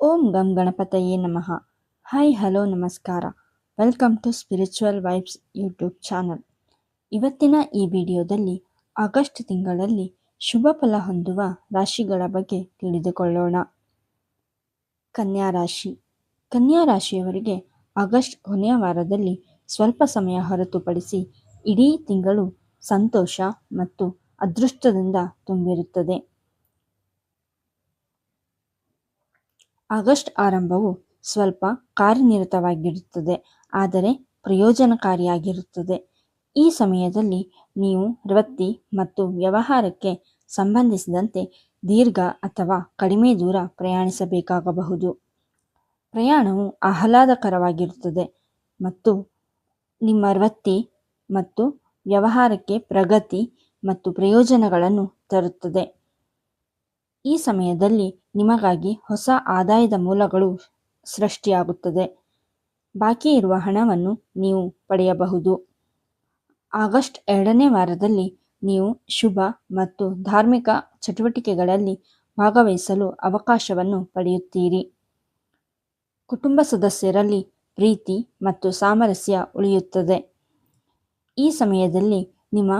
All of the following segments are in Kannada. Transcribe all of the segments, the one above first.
ಓಂ ಗಂ ಗಣಪತಯೇ ನಮಃ. ಹಾಯ್, ಹಲೋ, ನಮಸ್ಕಾರ. Welcome to spiritual vibes YouTube channel. ಇವತ್ತಿನ ಈ ವಿಡಿಯೋದಲ್ಲಿ ಆಗಸ್ಟ್ ತಿಂಗಳಲ್ಲಿ ಶುಭ ಫಲ ಹೊಂದುವ ರಾಶಿಗಳ ಬಗ್ಗೆ ತಿಳಿದುಕೊಳ್ಳೋಣ. ಕನ್ಯಾ ರಾಶಿ. ಕನ್ಯಾ ರಾಶಿಯವರಿಗೆ ಆಗಸ್ಟ್ ಕೊನೆಯ ವಾರದಲ್ಲಿ ಸ್ವಲ್ಪ ಸಮಯ ಹೊರತುಪಡಿಸಿ ಇಡೀ ತಿಂಗಳು ಸಂತೋಷ ಮತ್ತು ಅದೃಷ್ಟದಿಂದ ತುಂಬಿರುತ್ತದೆ. ಆಗಸ್ಟ್ ಆರಂಭವು ಸ್ವಲ್ಪ ಕಾರ್ಯನಿರತವಾಗಿರುತ್ತದೆ, ಆದರೆ ಪ್ರಯೋಜನಕಾರಿಯಾಗಿರುತ್ತದೆ. ಈ ಸಮಯದಲ್ಲಿ ನೀವು ವೃತ್ತಿ ಮತ್ತು ವ್ಯವಹಾರಕ್ಕೆ ಸಂಬಂಧಿಸಿದಂತೆ ದೀರ್ಘ ಅಥವಾ ಕಡಿಮೆ ದೂರ ಪ್ರಯಾಣಿಸಬೇಕಾಗಬಹುದು. ಪ್ರಯಾಣವು ಆಹ್ಲಾದಕರವಾಗಿರುತ್ತದೆ ಮತ್ತು ನಿಮ್ಮ ವೃತ್ತಿ ಮತ್ತು ವ್ಯವಹಾರಕ್ಕೆ ಪ್ರಗತಿ ಮತ್ತು ಪ್ರಯೋಜನಗಳನ್ನು ತರುತ್ತದೆ. ಈ ಸಮಯದಲ್ಲಿ ನಿಮಗಾಗಿ ಹೊಸ ಆದಾಯದ ಮೂಲಗಳು ಸೃಷ್ಟಿಯಾಗುತ್ತದೆ. ಬಾಕಿ ಇರುವ ಹಣವನ್ನು ನೀವು ಪಡೆಯಬಹುದು. ಆಗಸ್ಟ್ ಎರಡನೇ ವಾರದಲ್ಲಿ ನೀವು ಶುಭ ಮತ್ತು ಧಾರ್ಮಿಕ ಚಟುವಟಿಕೆಗಳಲ್ಲಿ ಭಾಗವಹಿಸಲು ಅವಕಾಶವನ್ನು ಪಡೆಯುತ್ತೀರಿ. ಕುಟುಂಬ ಸದಸ್ಯರಲ್ಲಿ ಪ್ರೀತಿ ಮತ್ತು ಸಾಮರಸ್ಯ ಉಳಿಯುತ್ತದೆ. ಈ ಸಮಯದಲ್ಲಿ ನಿಮ್ಮ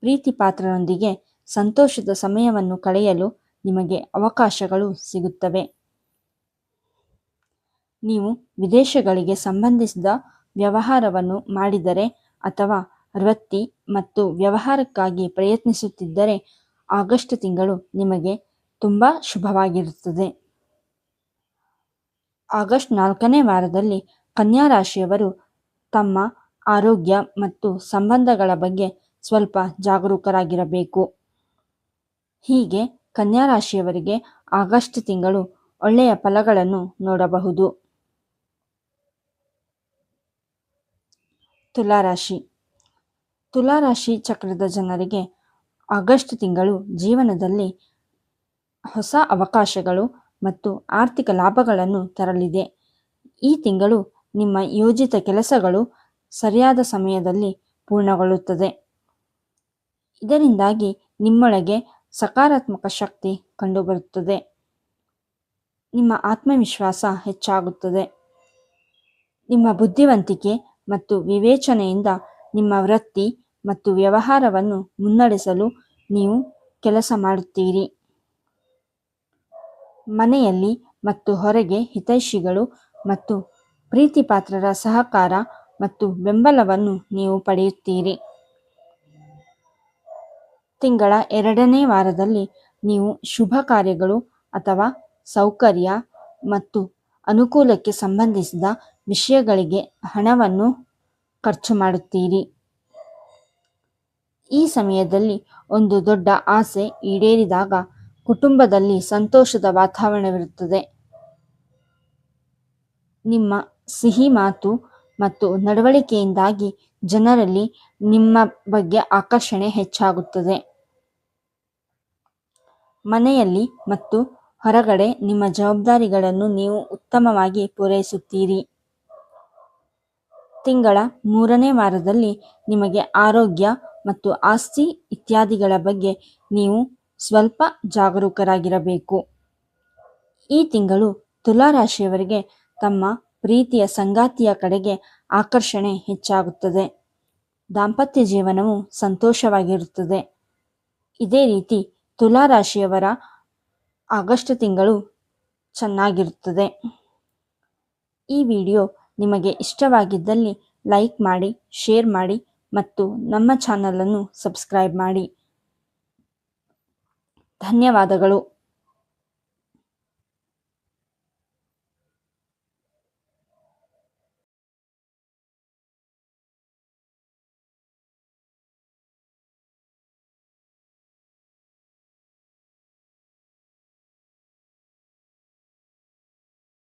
ಪ್ರೀತಿ ಪಾತ್ರರೊಂದಿಗೆ ಸಂತೋಷದ ಸಮಯವನ್ನು ಕಳೆಯಲು ನಿಮಗೆ ಅವಕಾಶಗಳು ಸಿಗುತ್ತವೆ. ನೀವು ವಿದೇಶಗಳಿಗೆ ಸಂಬಂಧಿಸಿದ ವ್ಯವಹಾರವನ್ನು ಮಾಡಿದರೆ ಅಥವಾ ವೃತ್ತಿ ಮತ್ತು ವ್ಯವಹಾರಕ್ಕಾಗಿ ಪ್ರಯತ್ನಿಸುತ್ತಿದ್ದರೆ ಆಗಸ್ಟ್ ತಿಂಗಳು ನಿಮಗೆ ತುಂಬ ಶುಭವಾಗಿರುತ್ತದೆ. ಆಗಸ್ಟ್ ನಾಲ್ಕನೇ ವಾರದಲ್ಲಿ ಕನ್ಯಾ ರಾಶಿಯವರು ತಮ್ಮ ಆರೋಗ್ಯ ಮತ್ತು ಸಂಬಂಧಗಳ ಬಗ್ಗೆ ಸ್ವಲ್ಪ ಜಾಗರೂಕರಾಗಿರಬೇಕು. ಹೀಗೆ ಕನ್ಯಾ ರಾಶಿಯವರಿಗೆ ಆಗಸ್ಟ್ ತಿಂಗಳು ಒಳ್ಳೆಯ ಫಲಗಳನ್ನು ನೋಡಬಹುದು. ತುಲಾರಾಶಿ. ತುಲಾರಾಶಿ ಚಕ್ರದ ಜನರಿಗೆ ಆಗಸ್ಟ್ ತಿಂಗಳು ಜೀವನದಲ್ಲಿ ಹೊಸ ಅವಕಾಶಗಳು ಮತ್ತು ಆರ್ಥಿಕ ಲಾಭಗಳನ್ನು ತರಲಿದೆ. ಈ ತಿಂಗಳು ನಿಮ್ಮ ಯೋಜಿತ ಕೆಲಸಗಳು ಸರಿಯಾದ ಸಮಯದಲ್ಲಿ ಪೂರ್ಣಗೊಳ್ಳುತ್ತದೆ. ಇದರಿಂದಾಗಿ ನಿಮ್ಮೊಳಗೆ ಸಕಾರಾತ್ಮಕ ಶಕ್ತಿ ಕಂಡುಬರುತ್ತದೆ. ನಿಮ್ಮ ಆತ್ಮವಿಶ್ವಾಸ ಹೆಚ್ಚಾಗುತ್ತದೆ. ನಿಮ್ಮ ಬುದ್ಧಿವಂತಿಕೆ ಮತ್ತು ವಿವೇಚನೆಯಿಂದ ನಿಮ್ಮ ವೃತ್ತಿ ಮತ್ತು ವ್ಯವಹಾರವನ್ನು ಮುನ್ನಡೆಸಲು ನೀವು ಕೆಲಸ ಮಾಡುತ್ತೀರಿ. ಮನೆಯಲ್ಲಿ ಮತ್ತು ಹೊರಗೆ ಹಿತೈಷಿಗಳು ಮತ್ತು ಪ್ರೀತಿಪಾತ್ರರ ಸಹಕಾರ ಮತ್ತು ಬೆಂಬಲವನ್ನು ನೀವು ಪಡೆಯುತ್ತೀರಿ. ತಿಂಗಳ ಎರಡನೇ ವಾರದಲ್ಲಿ ನೀವು ಶುಭ ಕಾರ್ಯಗಳು ಅಥವಾ ಸೌಕರ್ಯ ಮತ್ತು ಅನುಕೂಲಕ್ಕೆ ಸಂಬಂಧಿಸಿದ ವಿಷಯಗಳಿಗೆ ಹಣವನ್ನು ಖರ್ಚು ಮಾಡುತ್ತೀರಿ. ಈ ಸಮಯದಲ್ಲಿ ಒಂದು ದೊಡ್ಡ ಆಸೆ ಈಡೇರಿದಾಗ ಕುಟುಂಬದಲ್ಲಿ ಸಂತೋಷದ ವಾತಾವರಣವಿರುತ್ತದೆ. ನಿಮ್ಮ ಸಿಹಿ ಮಾತು ಮತ್ತು ನಡವಳಿಕೆಯಿಂದಾಗಿ ಜನರಲ್ಲಿ ನಿಮ್ಮ ಬಗ್ಗೆ ಆಕರ್ಷಣೆ ಹೆಚ್ಚಾಗುತ್ತದೆ. ಮನೆಯಲ್ಲಿ ಮತ್ತು ಹೊರಗಡೆ ನಿಮ್ಮ ಜವಾಬ್ದಾರಿಗಳನ್ನು ನೀವು ಉತ್ತಮವಾಗಿ ಪೂರೈಸುತ್ತೀರಿ. ತಿಂಗಳ ಮೂರನೇ ವಾರದಲ್ಲಿ ನಿಮಗೆ ಆರೋಗ್ಯ ಮತ್ತು ಆಸ್ತಿ ಇತ್ಯಾದಿಗಳ ಬಗ್ಗೆ ನೀವು ಸ್ವಲ್ಪ ಜಾಗರೂಕರಾಗಿರಬೇಕು. ಈ ತಿಂಗಳು ತುಲಾರಾಶಿಯವರಿಗೆ ತಮ್ಮ ಪ್ರೀತಿಯ ಸಂಗಾತಿಯ ಕಡೆಗೆ ಆಕರ್ಷಣೆ ಹೆಚ್ಚಾಗುತ್ತದೆ. ದಾಂಪತ್ಯ ಜೀವನವು ಸಂತೋಷವಾಗಿರುತ್ತದೆ. ಇದೇ ರೀತಿ ತುಲಾರಾಶಿಯವರ ಆಗಸ್ಟ್ ತಿಂಗಳು ಚೆನ್ನಾಗಿರುತ್ತದೆ. ಈ ವಿಡಿಯೋ ನಿಮಗೆ ಇಷ್ಟವಾಗಿದ್ದಲ್ಲಿ ಲೈಕ್ ಮಾಡಿ, ಶೇರ್ ಮಾಡಿ ಮತ್ತು ನಮ್ಮ ಚಾನಲನ್ನು ಸಬ್ಸ್ಕ್ರೈಬ್ ಮಾಡಿ. ಧನ್ಯವಾದಗಳು.